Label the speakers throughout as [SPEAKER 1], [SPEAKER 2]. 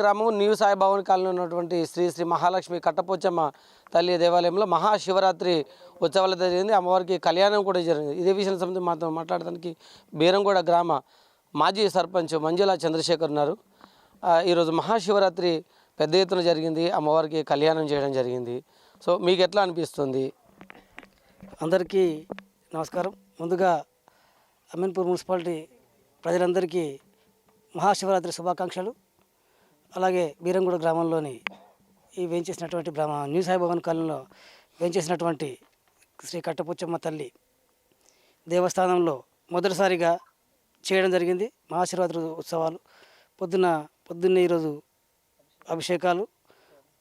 [SPEAKER 1] గ్రామం new సాయిబాబుని colony ఉన్నటువంటి శ్రీ శ్రీ మహాలక్ష్మి కట్టపోచమ్మ తల్లి దేవాలయంలో మహాశివరాత్రి ఉత్సవాలు జరిగింది. అమ్మవారికి కళ్యాణం కూడా జరిగింది. ఇదే విషయం సంబంధించి మాతో మాట్లాడడానికి బీరంగూడ గ్రామ మాజీ సర్పంచ్ మంజుల చంద్రశేఖర్ ఉన్నారు. ఈరోజు మహాశివరాత్రి పెద్ద ఎత్తున జరిగింది. అమ్మవారికి కళ్యాణం చేయడం జరిగింది. సో మీకు ఎట్లా అనిపిస్తుంది?
[SPEAKER 2] అందరికీ నమస్కారం. ముందుగా అమీన్పూర్ మున్సిపాలిటీ ప్రజలందరికీ మహాశివరాత్రి శుభాకాంక్షలు. అలాగే బీరంగూడ గ్రామంలోని ఈ వేయించేసినటువంటి బ్రహ్మ న్యూ సాయిబాబాన్ కాలంలో వేయించేసినటువంటి శ్రీ కట్టపుచ్చమ్మ తల్లి దేవస్థానంలో మొదటిసారిగా చేయడం జరిగింది. మహాశివరాత్రి ఉత్సవాలు. పొద్దున పొద్దున్నే ఈరోజు అభిషేకాలు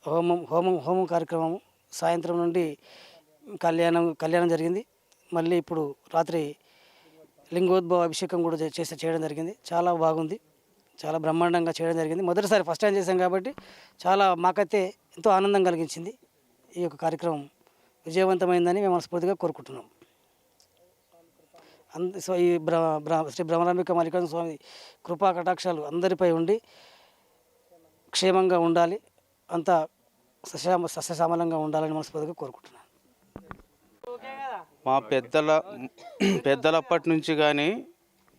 [SPEAKER 2] హోమం హోమం హోమం కార్యక్రమం సాయంత్రం నుండి కళ్యాణం కళ్యాణం జరిగింది. మళ్ళీ ఇప్పుడు రాత్రి లింగోద్భవ అభిషేకం కూడా చేసి చేయడం జరిగింది. చాలా బాగుంది. చాలా బ్రహ్మాండంగా చేయడం జరిగింది. మొదటిసారి ఫస్ట్ టైం చేశాం కాబట్టి చాలా మాకైతే ఎంతో ఆనందం కలిగించింది. ఈ యొక్క కార్యక్రమం విజయవంతమైందని మేము మనస్ఫూర్తిగా కోరుకుంటున్నాం. అంద సో ఈ బ్ర బ్ర శ్రీ బ్రహ్మరాంబిక మల్లికార్జున స్వామి కృపా కటాక్షాలు అందరిపై ఉండి క్షేమంగా ఉండాలి. అంతా సస్యామ సస్యశ్యామలంగా ఉండాలని మనస్ఫూర్తిగా కోరుకుంటున్నాను
[SPEAKER 3] మా పెద్దల పెద్దలప్పటి నుంచి కానీ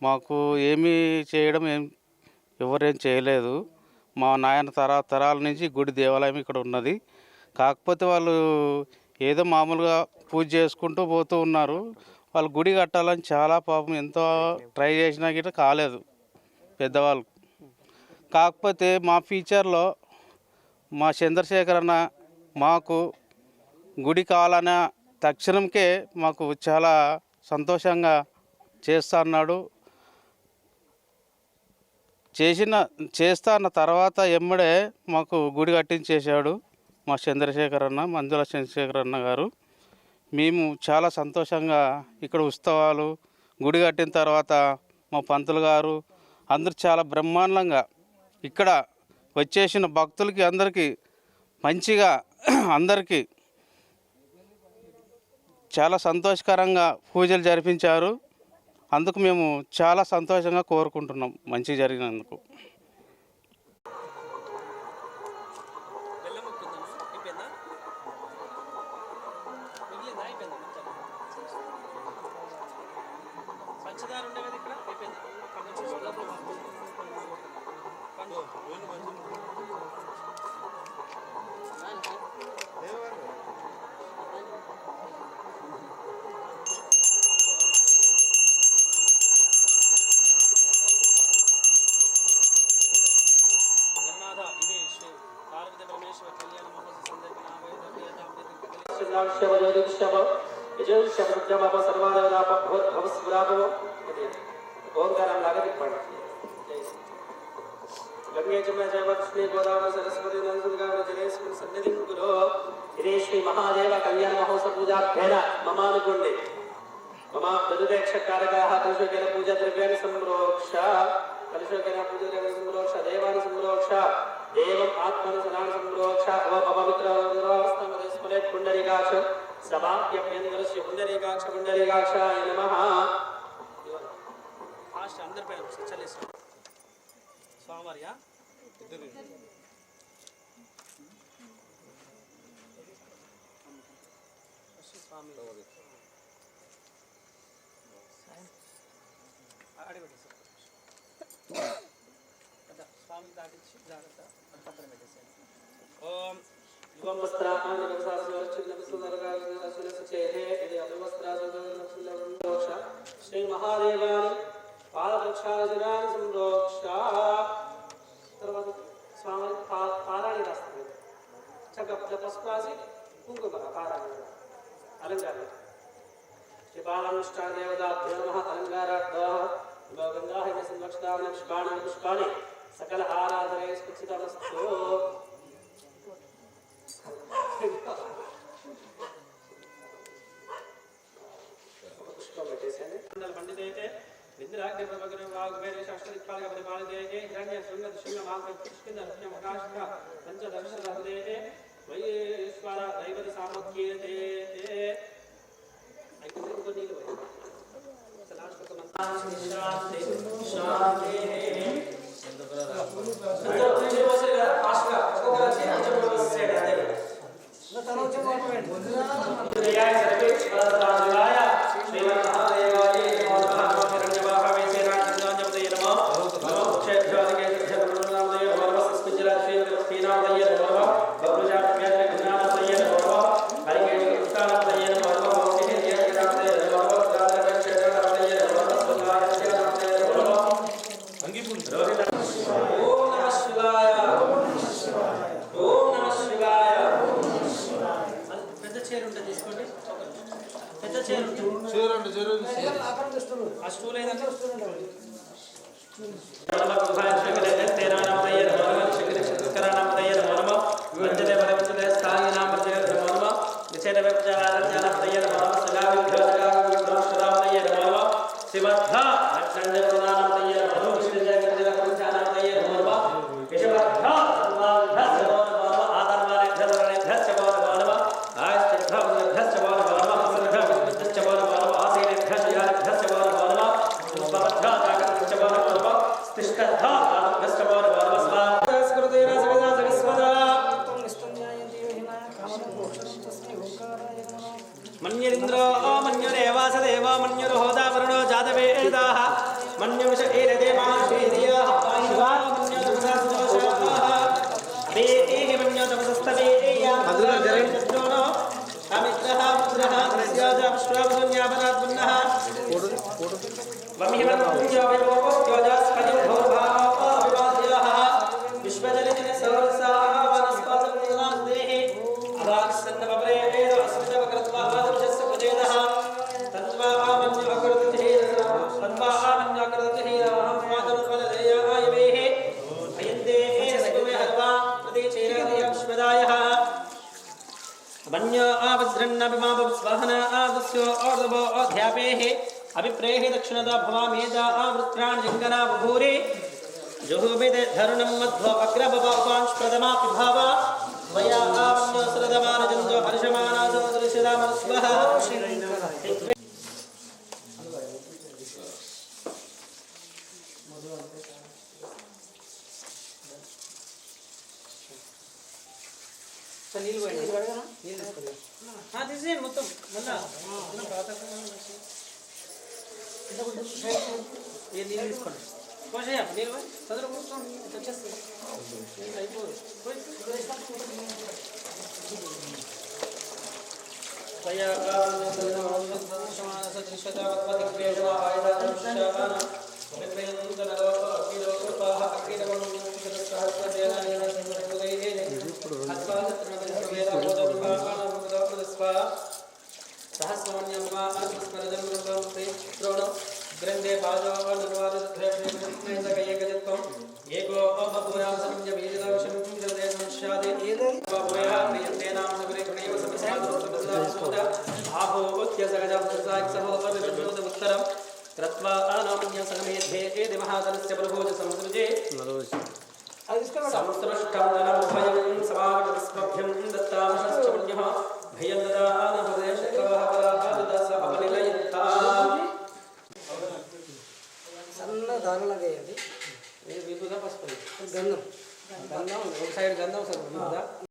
[SPEAKER 3] మాకు ఏమీ చేయడం ఏం ఎవరేం చేయలేదు. మా నాయన తర తరాల నుంచి గుడి దేవాలయం ఇక్కడ ఉన్నది. కాకపోతే వాళ్ళు ఏదో మామూలుగా పూజ చేసుకుంటూ పోతూ ఉన్నారు. వాళ్ళు గుడి కట్టాలని చాలా పాపం ఎంతో ట్రై చేసినా గిట్ట కాలేదు పెద్దవాళ్ళు. కాకపోతే మా ఫ్యూచర్లో మా చంద్రశేఖర్ అన్న మాకు గుడి కావాలన్న తక్షణంకే మాకు చాలా సంతోషంగా చేస్తా అన్నాడు. చేసిన చేస్తా అన్న తర్వాత ఎమ్మడే మాకు గుడి కట్టించేశాడు మా చంద్రశేఖర్ అన్న మంజుల చంద్రశేఖర్ అన్న గారు. మేము చాలా సంతోషంగా ఇక్కడ ఉత్సవాలు గుడి కట్టిన తర్వాత మా పంతులు గారు అందరూ చాలా బ్రహ్మాండంగా ఇక్కడ వచ్చేసిన భక్తులకి అందరికీ మంచిగా అందరికీ చాలా సంతోషకరంగా పూజలు జరిపించారు. అందుకు మేము చాలా సంతోషంగా కోరుకుంటున్నాం. మంచి జరిగినందుకు.
[SPEAKER 4] ఓంకారం లాగా తిప్పండి గంగే జమున జయ కృష్ణే గోదావరి సరస్వతి నరసింహ జలేశ్వరి సన్నిధి గురు ఇదే శ్రీ మహాదేవ కళ్యాణ మహోత్సవ పూజాభ్యేన మమానుకోండి మమ ప్రతిదక్షకారకాः కలుషోకేన పూజా ద్రవ్యాన్ని సంప్రోక్ష కలుషోకేన పూజా ద్రవ్యాన్ని సంప్రోక్ష దేవాన్ని సంప్రోక్ష దేవం ఆత్మను సనాన్ని సంప్రోక్ష ఓ పవిత్ర పుండరీకాక్ష సమాప్యభ్యంతరస్య పుండరీకాక్ష పుండరీకాక్షాయ నమః
[SPEAKER 5] ఫాస్ట్ అందరి పైన చల్లేస్తాం స్వామివారియా ఫస్ట్ స్వామి అడిగండి సార్ కదా స్వామికి దాటించి జాగ్రత్త అది పక్కన పెట్టేసేయండి ఓం
[SPEAKER 4] యువం వస్త్రాన్ని సంప్రోక్ష శ్రీ మహాదేవాని పాదరక్షాజనాన్ని సంప్రోక్ష తర్వాత స్వామి పారాణి రాస్తుంది చక్కగా పసుపు రాసి కుంకుమ పారాణి అలంకారం శ్రీ నమ అలంకారార్థ గంగా సంరక్షణ పుష్పాణి పుష్పాణి సకల ఆరాధనే స్వచ్ఛతమస్తు పండితైతే ఇంద్రాగ్ని ప్రభగన వాగ్వేద శాస్త్రదిక్పాలక పరిపాలితే హిరణ్య శృంగ శృంగ మాంగ పుష్కింద రత్న మకాశక పంచదర్శ హృదే వైశ్వర దైవతి సామఖ్యేతే Grazie. అభిప్రేహి దక్షిణద భవామేద ఆవృత్రాణి జంగనా బభూరి జుహుబిద ధరుణం మధ్వ అగ్రభవ ఉపాంశ్ భావ మయా ఆవన్య సురదమానజందో హర్షమానాదో దృశ్యదామస్వః నీళ్ళు పోయండి నీళ్ళు తీసుకోండి ఆ, తీసేయండి మొత్తం మళ్ళా ఏ నీళ్ళు తీసుకోండి పోసేయ నీళ్ళు పోయి చదువు కూర్చోండి వచ్చేస్తుంది నీళ్ళు అయిపోదు పోయి. తయా अर्थस्मरजं श्रोणं ग्रन्थे पादावानुवादत्रयप्रयत्नसकयगजत्वं एको अपुरां संय बीजदावशं जले संस्यादे एदयया प्रियन्तेनां सगरे गुणैव समस्यादोषमस्यादोषमोद आहो वक्यसगजं ससायसहोपविशुद्धोदमुत्तरं रत्वा अनामन्य समेधे एदि महादलस्य प्रभोज संसृजे समस्रष्टं धनमुभयं समागतस्मभ्यं दत्तांशश्च पुण्यः भयं ददानः
[SPEAKER 2] సన్న దారులాగా వేయండి.
[SPEAKER 4] ఇది విభుద పసుపు.
[SPEAKER 2] గంధం.
[SPEAKER 4] గంధం. ఒక సైడ్ గంధం సార్ విభుద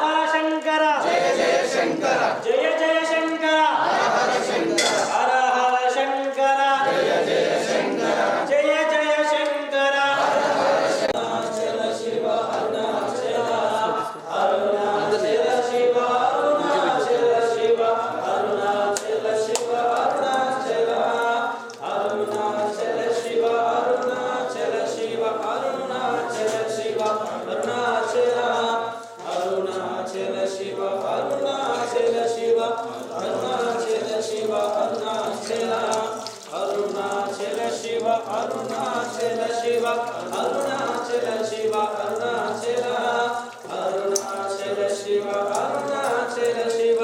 [SPEAKER 4] Hare Shiva.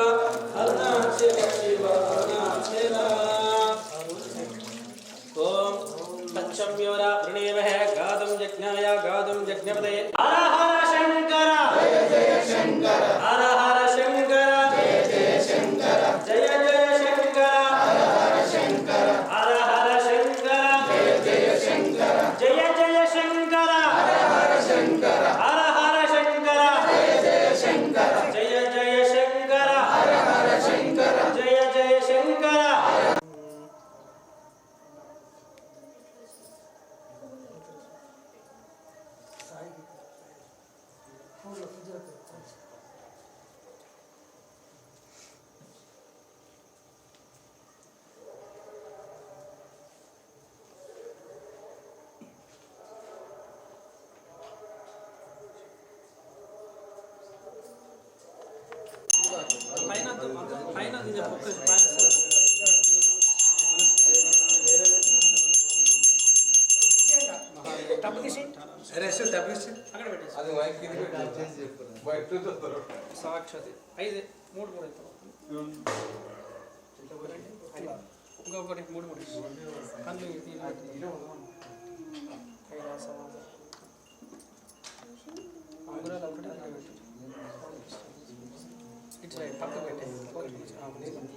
[SPEAKER 4] సాక్షాత్ ఐదు మూడు మూడు ఇంకొకటి మూడు మూడు కళ్ళు కైలాస అంగురాలు ఒకటి అక్కడ పెట్టారు ఇట్లా పక్క పెట్టారు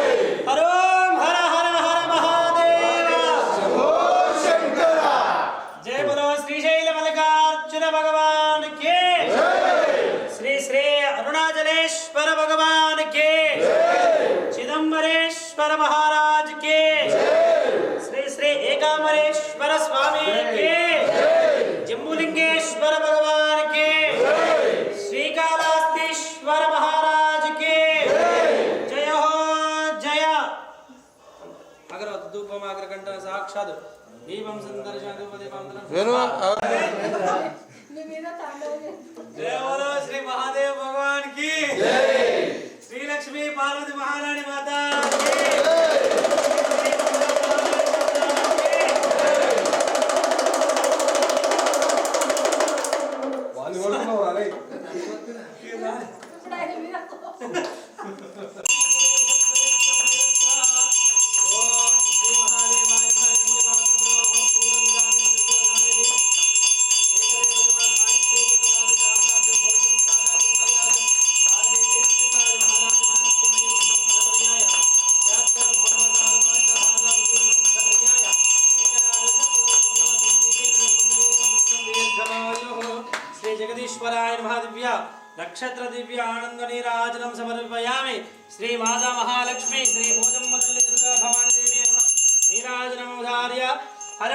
[SPEAKER 4] సాక్షాత్ దీపం సందర్శనం శ్రీ మహాదేవ్ భగవాన్కి శ్రీ లక్ష్మీ పార్వతి మహారాణి మాత. नक्षत्र दिव्य आनंद नीराजन समर्पयामि श्री माता महालक्ष्मी श्री भोजम मदल्ली दुर्गा भवानी नीराजन उधार्य हर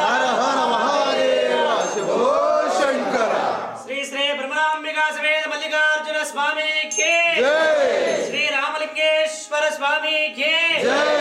[SPEAKER 4] हर हर महादेव शिव शंकर। श्री श्री ब्रह्मांबिका सवेद मल्लिकार्जुन स्वामी के। श्री रामलिंगेश्वर स्वामी के। जय।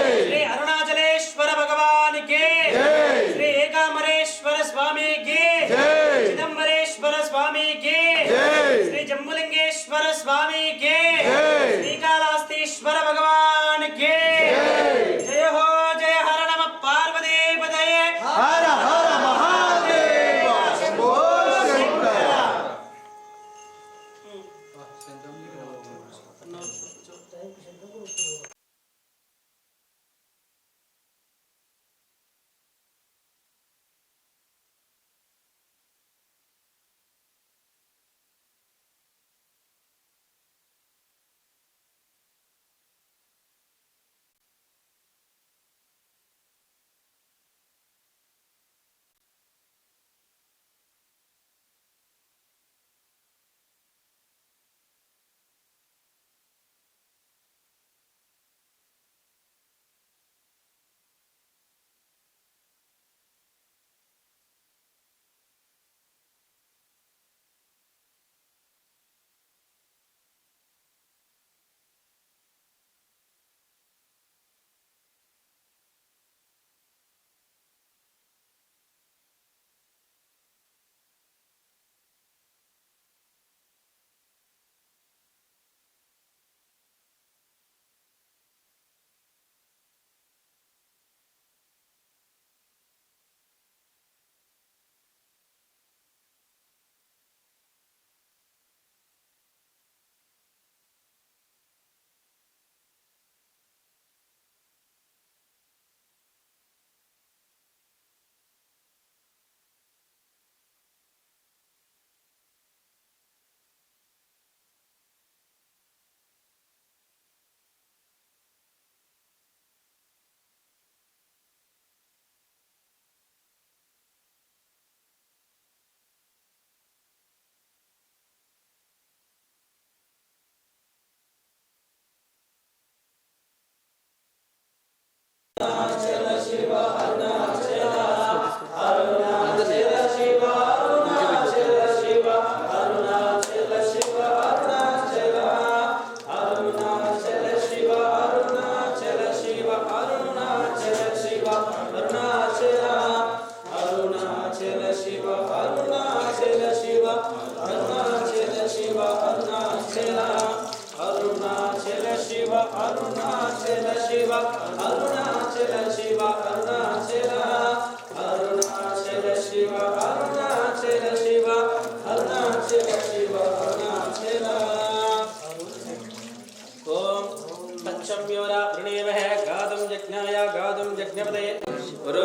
[SPEAKER 4] ഒരു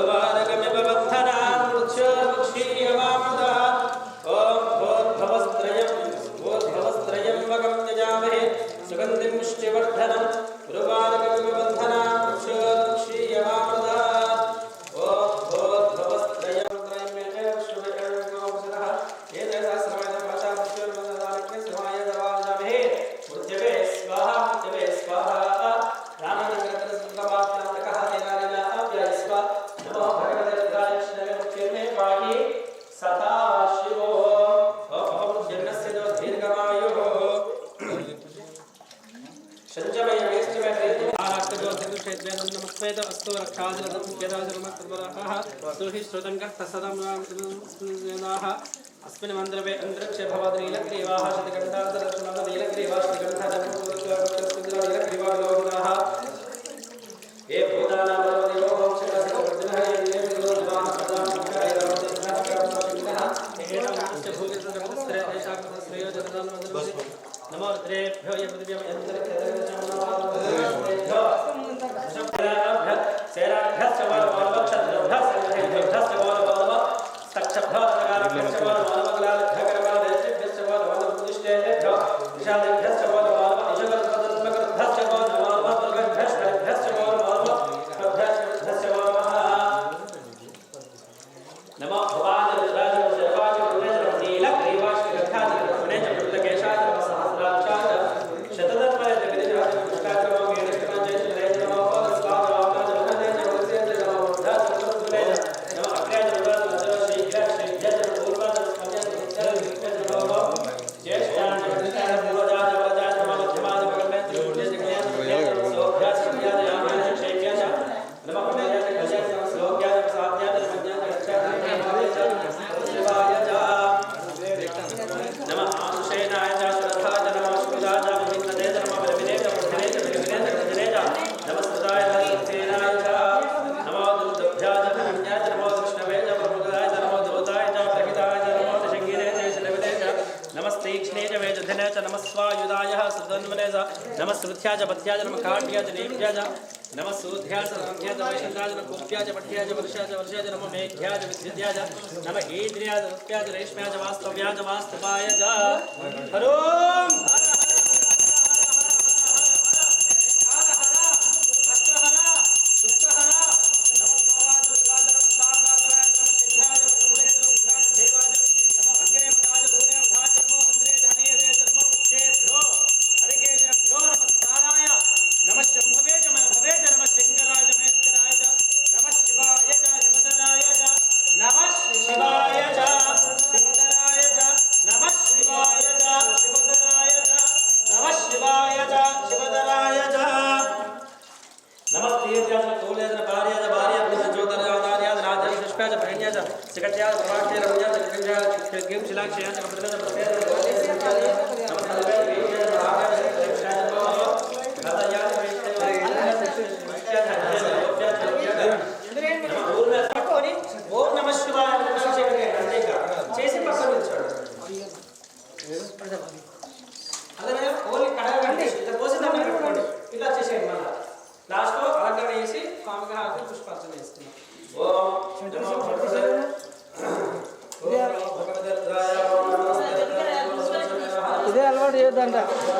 [SPEAKER 4] अस्तो रक्षाजलदं यदाजलमकर्मराः सुहि श्रुतङ्गः प्रसदं रामजनाः अस्मिन् मन्त्रपे अन्तरिक्षे भवद् नीलग्रीवाः शतकण्ठासरत्नाद नीलग्रीवा शतकण्ठादनीलग्रीवाः ये भूतानां नमो द्रेभ्यो ये पृथिव्यां यत्र सेनाभ्यश्च बलवक्षध्रभ्यश्च बलवक्षध्रभ्यश्च बलवक्षध्रभ्यश्च बलवक्षध्रभ्यश्च नमस्वायुधाय सदन्वने नम श्रुत्या च पथ्या च नम काट्या च लेभ्या च वर्षाज सूध्या च रंध्या च वैशन्द्रा च कोप्या च नम मेघ्या च नम ईन्द्रिया च रुप्या च रेश्म्या च। हरोम!
[SPEAKER 6] 的，
[SPEAKER 4] 真的。